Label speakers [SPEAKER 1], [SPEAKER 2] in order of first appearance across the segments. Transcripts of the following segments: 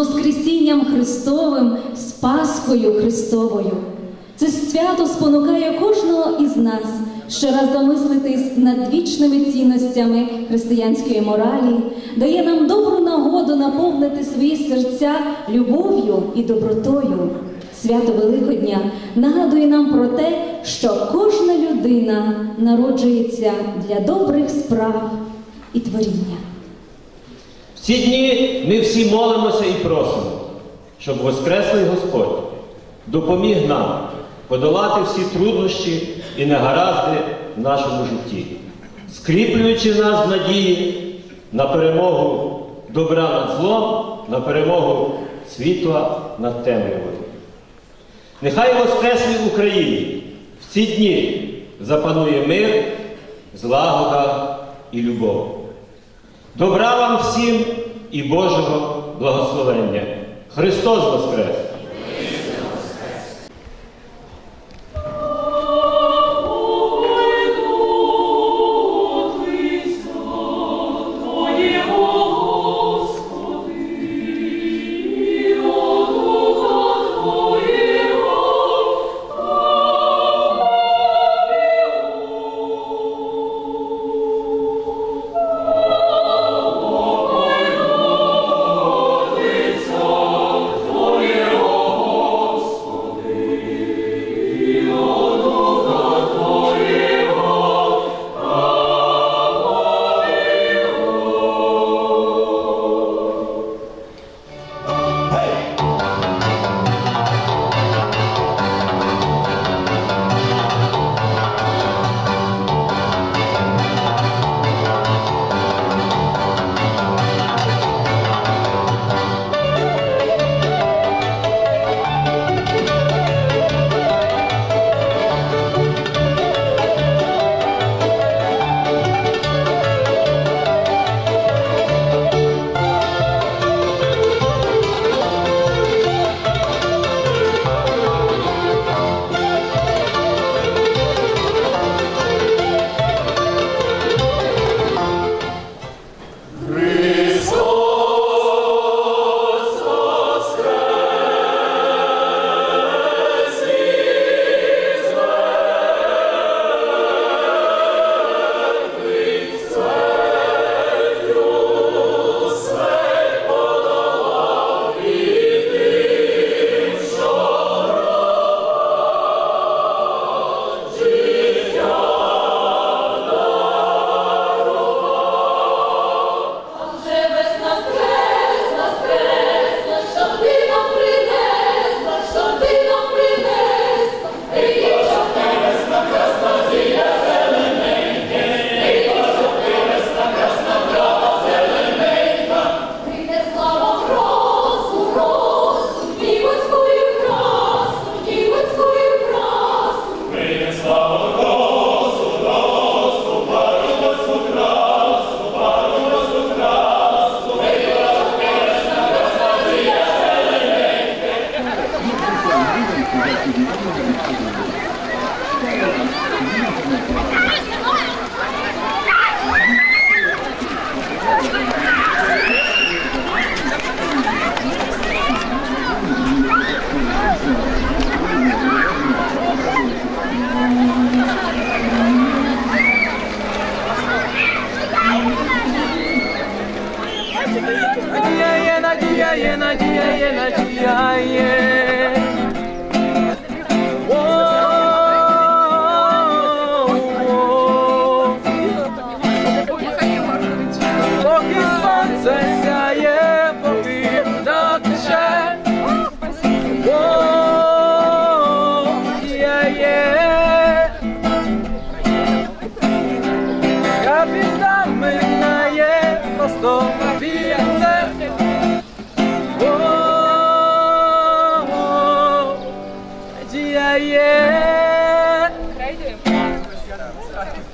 [SPEAKER 1] Воскресінням Христовим, з Пасхою Христовою. Це свято спонукає кожного із нас ще раз замислитись над вічними цінностями християнської моралі, дає нам добру нагоду наповнити свої серця любов'ю і добротою. Свято Великодня нагадує нам про те, що кожна людина народжується для добрих справ і творіння.
[SPEAKER 2] Ці дні ми всі молимося і просимо, щоб Воскреслий Господь допоміг нам подолати всі труднощі і негаразди в нашому житті, скріплюючи нас в надії на перемогу добра над злом, на перемогу світла над темрявою. Нехай в Україні в ці дні запанує мир, злагода і любов. Добра вам всім і Божого благословення. Христос Воскрес!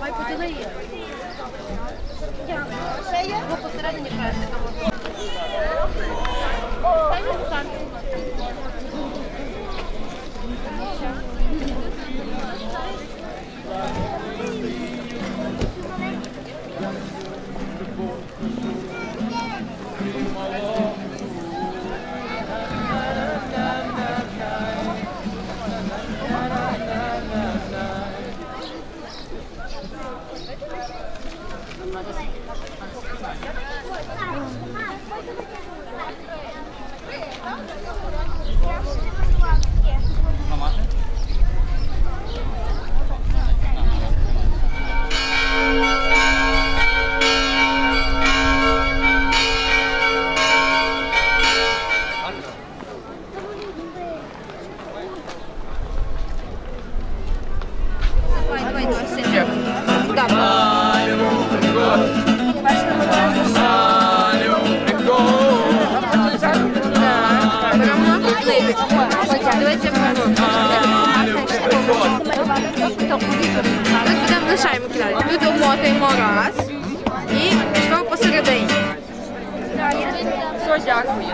[SPEAKER 3] Майку, ти
[SPEAKER 4] не є. Ще є? Ну, посередині перший. Ставимо Thank you.
[SPEAKER 5] Тут будемо лишаємо кидати. Тут обмотуємо раз і пішло посередині. Все, дякую.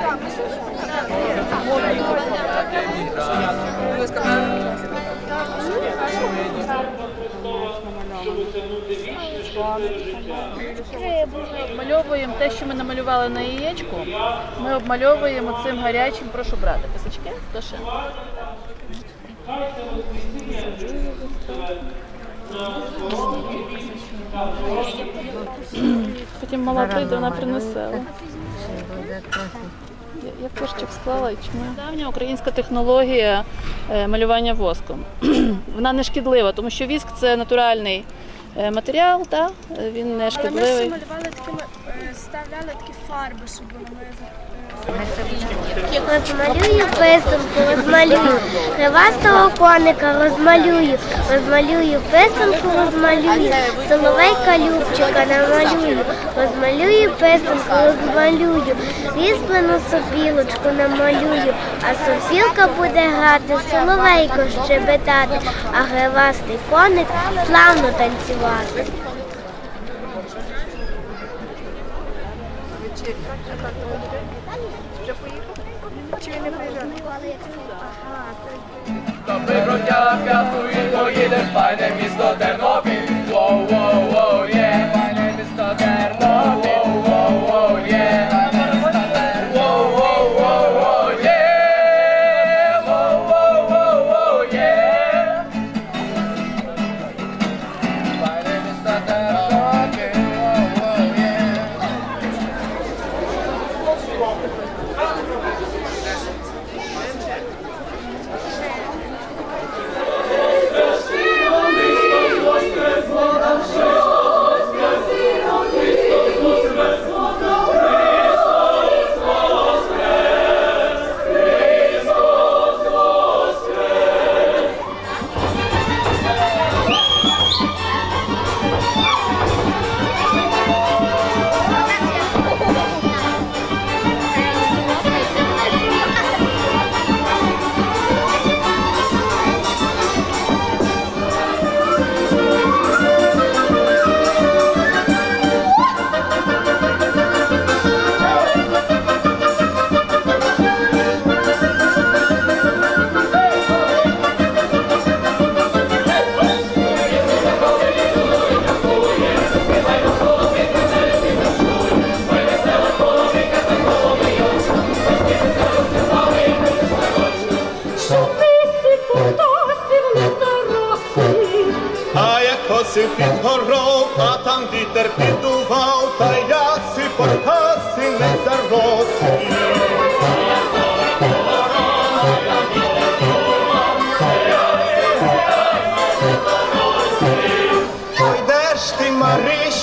[SPEAKER 6] Обмальовуємо те, що ми намалювали на яєчку. Ми обмальовуємо цим гарячим. Прошу брати писачки. Ще? Потім мала прийде, вона принесе. Я- Я склала і чому? Давня українська технологія е, малювання воском. Вона не шкідлива, тому що віск це натуральний е, матеріал, та? він не
[SPEAKER 7] Але ми ще
[SPEAKER 6] шкідливий.
[SPEAKER 7] малювали такими, е, ставляли такі фарби, щоб вони
[SPEAKER 8] Розмалюю писанку, розмалюю. Кривастого коника, розмалюю, розмалюю писанку, розмалюю, соловейка Любчика намалюю, розмалюю писанку, розмалюю, різьблену сопілочку намалюю, а сопілка буде грати, соловейко щебетати, а гривастий коник славно танцювати.
[SPEAKER 9] Το πλήρω κι άλλα πια του η δεν πάει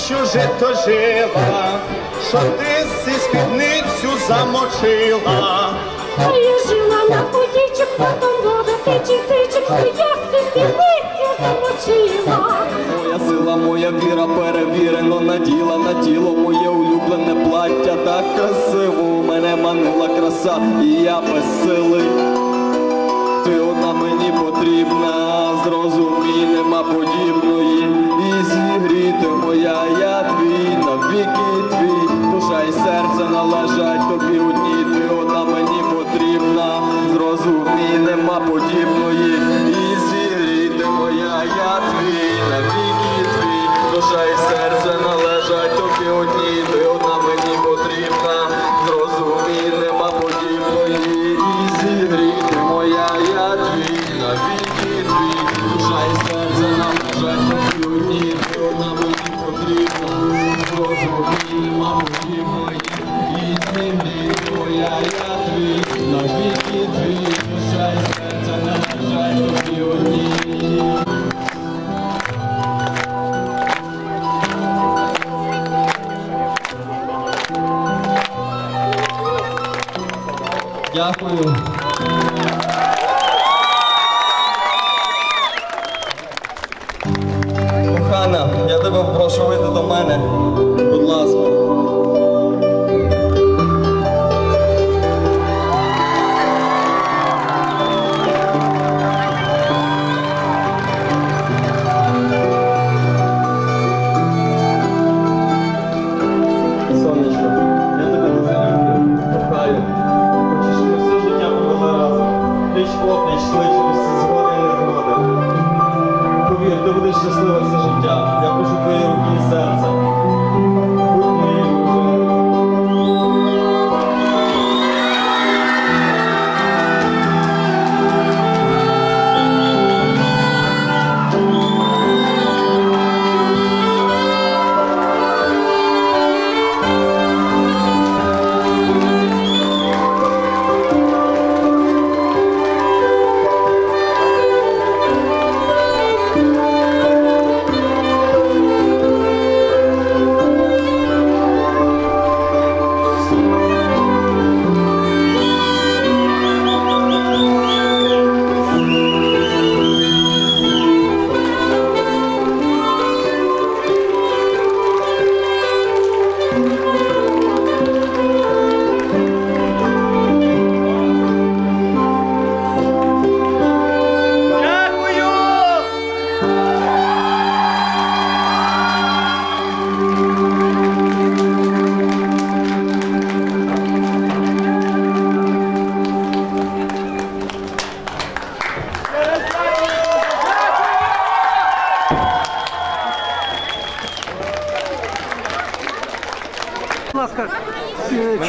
[SPEAKER 9] Марищу, же то жила, що ти си спідницю замочила.
[SPEAKER 3] Я жила на водичок, потом вода тече, тече, я спідницю замочила.
[SPEAKER 10] Моя сила, моя віра перевірено наділа на тіло моє улюблене плаття так красиво у мене манула краса, і я без сили. Ти одна мені потрібна, зрозумій, нема подібної. inside. Дякую. Кохана, я тебе прошу вийти до мене. Будь ласка.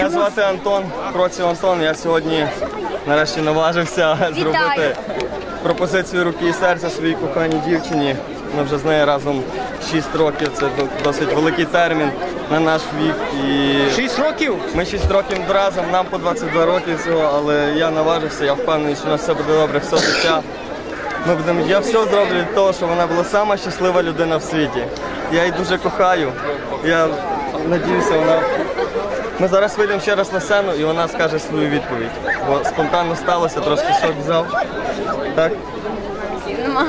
[SPEAKER 10] Мене звати Антон, Проців Антон. Я сьогодні нарешті наважився зробити пропозицію руки і серця своїй коханій дівчині. Ми вже з нею разом 6 років. Це досить великий термін на наш вік. І
[SPEAKER 11] 6 років?
[SPEAKER 10] Ми 6 років разом, нам по 22 роки всього, але я наважився, я впевнений, що у нас все буде добре все життя. Ми будемо, я все зроблю для того, щоб вона була сама щаслива людина в світі. Я її дуже кохаю. Я надіюся, вона. Ми зараз вийдемо ще раз на сцену і вона скаже свою відповідь. Бо спонтанно сталося, трошки шок взяв. Так?
[SPEAKER 5] Нема.